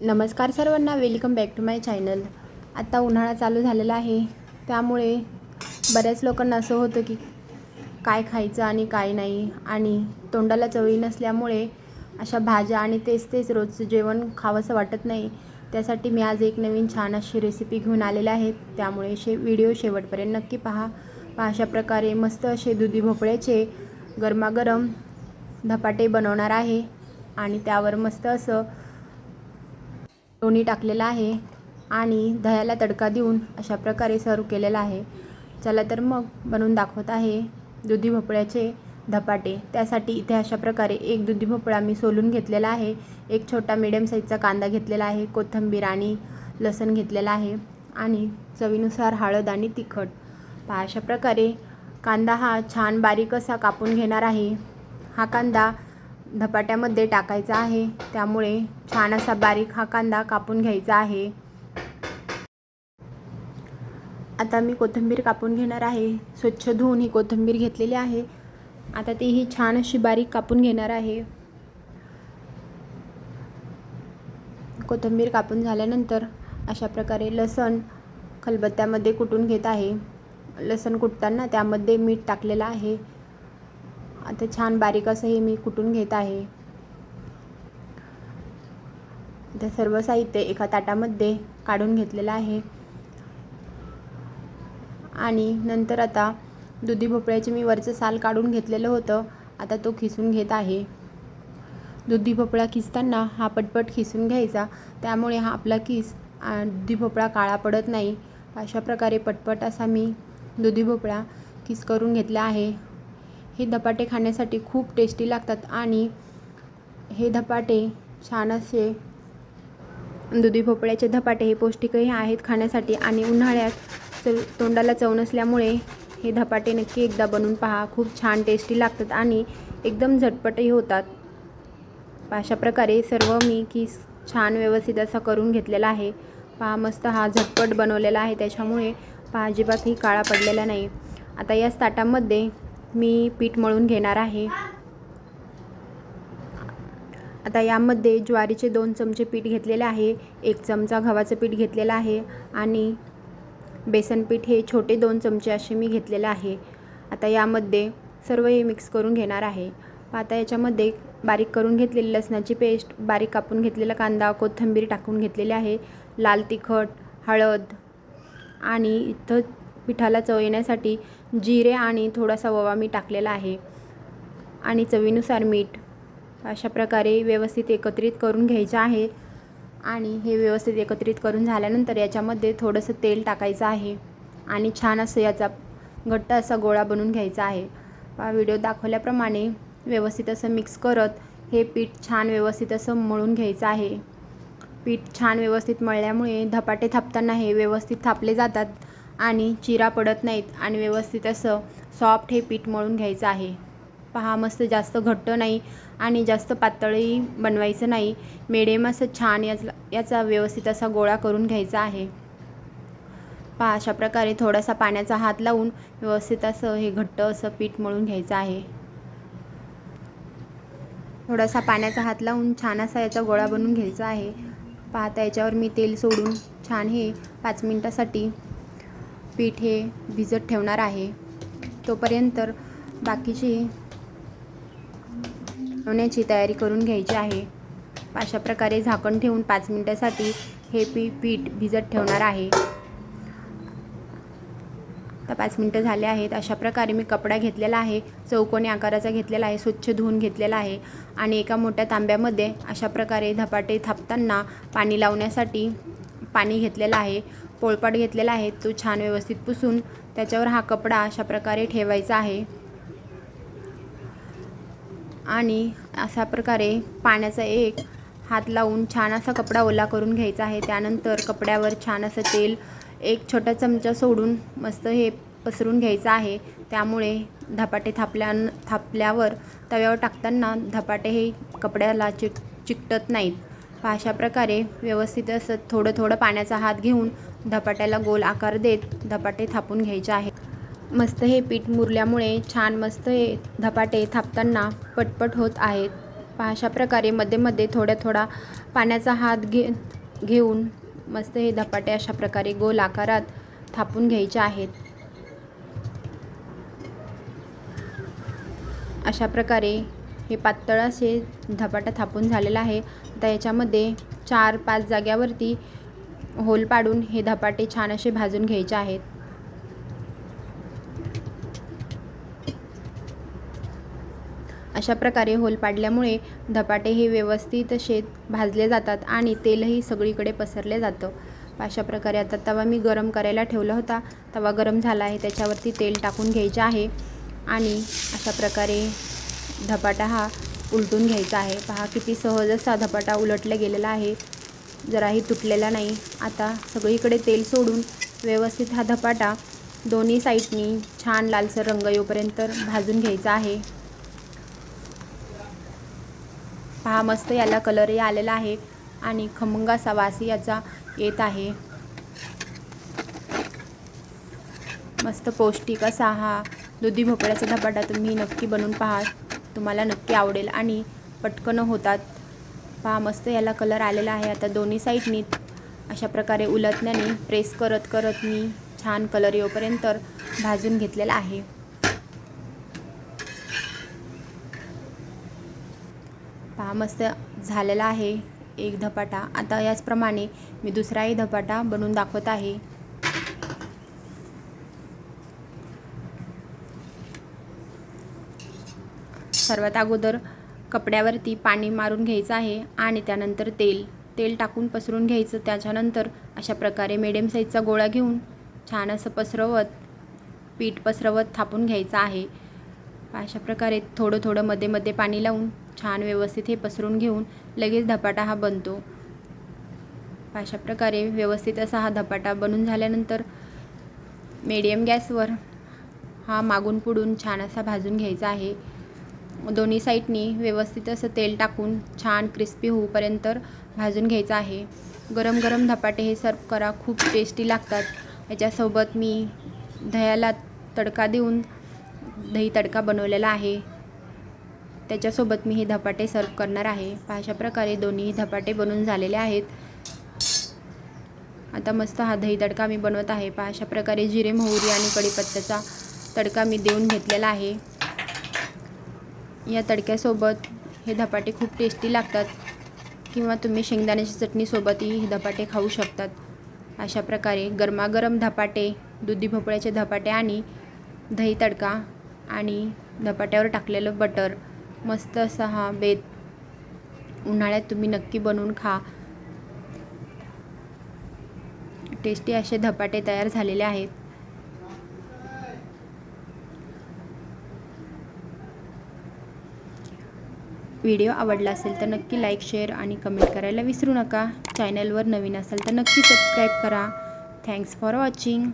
नमस्कार सर्वांना welcome back to my channel आता उन्हाळा चालू झालेला आहे. त्यामुळे बऱ्याच लोकांना असं होतं की काय खायचं आणि काय नाही. आणि तोंडाला चवळी नसल्यामुळे अशा भाज्या आणि तेच तेच रोजचं जेवण खावंसं वाटत नाही. त्यासाठी मी आज एक नवीन छान अशी रेसिपी घेऊन आलेले आहे. त्यामुळे शे व्हिडिओ शेवटपर्यंत नक्की पहा. पहा अशा प्रकारे मस्त असे दुधी भोपळ्याचे गरमागरम धपाटे बनवणार आहे. आणि त्यावर मस्त असं लोणी टाकलेलं आहे आणि दह्याला तडका देऊन अशा प्रकारे सर्व केलेला आहे. चला तर मग बनवून दाखवत आहे दुधी भोपळ्याचे धपाटे. त्यासाठी इथे अशा प्रकारे एक दुधी भोपळा मी सोलून घेतलेला आहे. एक छोटा मिडियम साईजचा कांदा घेतलेला आहे. कोथिंबीर आणि लसण घेतलेला आहे. आणि चवीनुसार हळद आणि तिखट. पहा अशा प्रकारे कांदा हा छान बारीक असा कापून घेणार आहे. हा कांदा धपाट्यामध्ये टाकायचा आहे. त्यामुळे छान असा बारीक हा कांदा कापून घ्यायचा आहे. आता मी कोथिंबीर कापून घेणार आहे. स्वच्छ धुवून ही कोथिंबीर घेतलेली आहे. आता ती ही छान अशी बारीक कापून घेणार आहे. कोथिंबीर कापून झाल्यानंतर अशा प्रकारे लसण खलबत्त्यामध्ये कुटून घेत आहे. लसण कुटताना त्यामध्ये मीठ टाकलेलं आहे. आता छान बारीक असं हे मी कुटून घेत आहे. आता सर्व साहित्य एका ताटामध्ये काढून घेतलेलं आहे. आणि नंतर आता दुधी भोपळ्याचे मी वरचं साल काढून घेतलेलं होतं. आता तो खिसून घेत आहे. दुधी भोपळा खिसताना हा पटपट खिसून घ्यायचा. त्यामुळे हा आपला किस दुधी भोपळा काळा पडत नाही. अशा प्रकारे पटपट असा मी दुधी भोपळा किस करून घेतला आहे. हे धपाटे खाण्यासाठी खूप टेस्टी लागतात आणि हे धपाटे छान असे दुधी भोपळ्याचे धपाटे हे पौष्टिकही आहेत खाण्यासाठी आणि उन्हाळ्यात चव तोंडाला चव नसल्यामुळे हे धपाटे नक्की एकदा बनवून पहा. खूप छान टेस्टी लागतात आणि एकदम झटपटही होतात. अशा प्रकारे सर्व मी की छान व्यवस्थित असा करून घेतलेला आहे. पहा मस्त हा झटपट बनवलेला आहे. त्याच्यामुळे पहा अजिबातही काळा पडलेला नाही. आता याच ताटामध्ये मी पीठ मळून घेणार आहे. आता यामध्ये ज्वारीचे दोन चमचे पीठ घेतलेले आहे. एक चमचा गव्हाचं पीठ घेतलेलं आहे आणि बेसन पीठ हे छोटे दोन चमचे असे मी घेतलेले आहे. आता यामध्ये सर्व हे मिक्स करून घेणार आहे. आता याच्यामध्ये बारीक करून घेतलेली लसणाची पेस्ट बारीक कापून घेतलेला कांदा कोथिंबीर टाकून घेतलेली आहे लाल तिखट हळद आणि इथं पिठाला चव येण्यासाठी जिरे आणि थोडासा ओवा मी टाकलेला आहे. आणि चवीनुसार मीठ अशा प्रकारे व्यवस्थित एकत्रित करून घ्यायचं आहे. आणि हे व्यवस्थित एकत्रित करून झाल्यानंतर याच्यामध्ये थोडंसं तेल टाकायचं आहे. आणि छान असं याचा घट्ट असा गोळा बनवून घ्यायचा आहे. व्हिडिओ दाखवल्याप्रमाणे व्यवस्थित असं मिक्स करत हे पीठ छान व्यवस्थित असं मळून घ्यायचं आहे. पीठ छान व्यवस्थित मळल्यामुळे धपाटे थापताना हे व्यवस्थित थापले जातात. आणि चिरा पडत नाहीत आणि व्यवस्थित असं सॉफ्ट हे पीठ मळून घ्यायचं आहे. पहा मस्त जास्त घट्ट नाही आणि जास्त पातळी बनवायचं नाही. मिडियम असं छान याचा याचा व्यवस्थित असा गोळा करून घ्यायचा आहे. पहा अशा प्रकारे थोडासा पाण्याचा हात लावून व्यवस्थित असं हे घट्ट असं पीठ मळून घ्यायचं आहे. थोडासा पाण्याचा हात लावून छान असा याचा गोळा बनवून घ्यायचा आहे. पाहता याच्यावर मी तेल सोडून छान हे पाच मिनटासाठी पीठ हे भिजत ठेवणार आहे. तोपर्यंत बाकीची होण्याची तयारी करून घ्यायची आहे. अशा प्रकारे झाकण ठेवून पाच मिनटासाठी हे पी पीठ भिजत ठेवणार आहे. तर पाच मिनटं झाले आहेत. अशा प्रकारे मी कपडा घेतलेला आहे. चौकोनी आकाराचा घेतलेला आहे. स्वच्छ धुवून घेतलेला आहे. आणि एका मोठ्या तांब्यामध्ये अशा प्रकारे धपाटे थापताना पाणी लावण्यासाठी पाणी घेतलेलं आहे. पोळपाट घेतलेला आहे. तो छान व्यवस्थित पुसून त्याच्यावर हा कपडा अशा प्रकारे ठेवायचा आहे. आणि अशा प्रकारे पाण्याचा एक हात लावून छान असा कपडा ओला करून घ्यायचा आहे. त्यानंतर कपड्यावर छान असं तेल एक छोटा चमचा सोडून मस्त हे पसरून घ्यायचं आहे. त्यामुळे धपाटे थापल्या थापल्यावर तव्यावर टाकताना धपाटे हे कपड्याला चिक चिकटत नाहीत. अशा प्रकारे व्यवस्थित असं थोडं थोडं पाण्याचा हात घेऊन धपाट्याला गोल आकार देत धपाटे थापून घ्यायचे आहे मस्त हे पीठ मुरल्यामुळे छान मस्त हे धपाटे थापताना पटपट होत आहेत. अशा प्रकारे मध्ये मध्ये थोड्या थोडा पाण्याचा हात घे घेऊन मस्त हे धपाटे अशा प्रकारे गोल आकारात थापून घ्यायचे आहेत. अशा प्रकारे हे पातळ असे धपाटा थापून झालेला आहे. आता याच्यामध्ये चार पाच जाग्यावरती होल पाडून हे धपाटे छान असे भाजून घ्यायचे आहेत. अशा प्रकारे होल पाडल्यामुळे धपाटे हे व्यवस्थित शेत भाजले जातात आणि तेलही सगळीकडे पसरले जातं. अशा प्रकारे आता तवा मी गरम करायला ठेवला होता. तवा गरम झाला आहे त्याच्यावरती तेल टाकून घ्यायचे आहे आणि अशा प्रकारे धपाटा हा उलटून घ्यायचा आहे. पहा किती सहज असा धपाटा उलटला गेलेला आहे. जराही तुटलेला नाही. आता सगळीकडे तेल सोडून व्यवस्थित हा धपाटा दोन्ही साईडनी छान लालसर रंग येऊपर्यंत भाजून घ्यायचा आहे. पहा मस्त याला कलरही आलेला आहे आणि खमंग असा वास याचा येत आहे. मस्त पौष्टिक असा हा दुधी भोपळ्याचा धपाटा तुम्ही नक्की बनवून पहा. तुम्हाला नक्की आवडेल आणि पटकन होतात. पहा मस्त याला कलर आलेला आहे. आता दोन्ही साईडनी अशा प्रकारे उलटण्याने प्रेस करत करत मी छान कलर येऊपर्यंत भाजून घेतलेला आहे. पहा मस्त झालेला आहे एक धपाटा. आता याचप्रमाणे मी दुसराही धपाटा बनवून दाखवत आहे. सर्वात अगोदर कपड्यावरती पाणी मारून घ्यायचं आहे आणि त्यानंतर तेल. तेल टाकून पसरून घ्यायचं. त्याच्यानंतर अशा प्रकारे मिडियम साईजचा गोळा घेऊन छान असं पसरवत पीठ पसरवत थापून घ्यायचं आहे. अशा प्रकारे थोडं थोडं मध्ये मध्ये पाणी लावून छान व्यवस्थित हे पसरून घेऊन लगेच धपाटा हा बनतो. अशा प्रकारे व्यवस्थित असा हा धपाटा बनून झाल्यानंतर मीडियम गॅसवर हा मागून पुढून छान असा भाजून घ्यायचा आहे. दोन्ही साईडनी व्यवस्थित असं तेल टाकून छान क्रिस्पी होऊपर्यंत भाजून घ्यायचं आहे. गरम गरम धपाटे हे सर्व करा खूप टेस्टी लागतात. याच्यासोबत मी दह्याला तडका देऊन दही तडका बनवलेला आहे. त्याच्यासोबत मी हे धपाटे सर्व करणार आहे. अशा प्रकारे दोन्ही धपाटे बनून झालेले आहेत. आता मस्त हा दही तडका मी बनवत आहे. अशा प्रकारे जिरे मोहरी आणि कढीपत्त्याचा तडका मी देऊन घेतलेला आहे. या तडक्यासोबत हे धपाटे खूप टेस्टी लागतात. किंवा तुम्ही शेंगदाण्याच्या चटणीसोबतही हे धपाटे खाऊ शकतात. अशा प्रकारे गरमागरम धपाटे दुधी भोपळ्याचे धपाटे आणि दही तडका आणि धपाट्यावर टाकलेलं बटर मस्त असा हा बेत उन्हाळ्यात तुम्ही नक्की बनवून खा. टेस्टी असे धपाटे तयार झालेले आहेत. व्हिडिओ आवडला असेल तर नक्की लाईक शेअर आणि कमेंट करायला विसरू नका. चॅनलवर नवीन असाल तर नक्की सबस्क्राईब करा. Thanks for watching.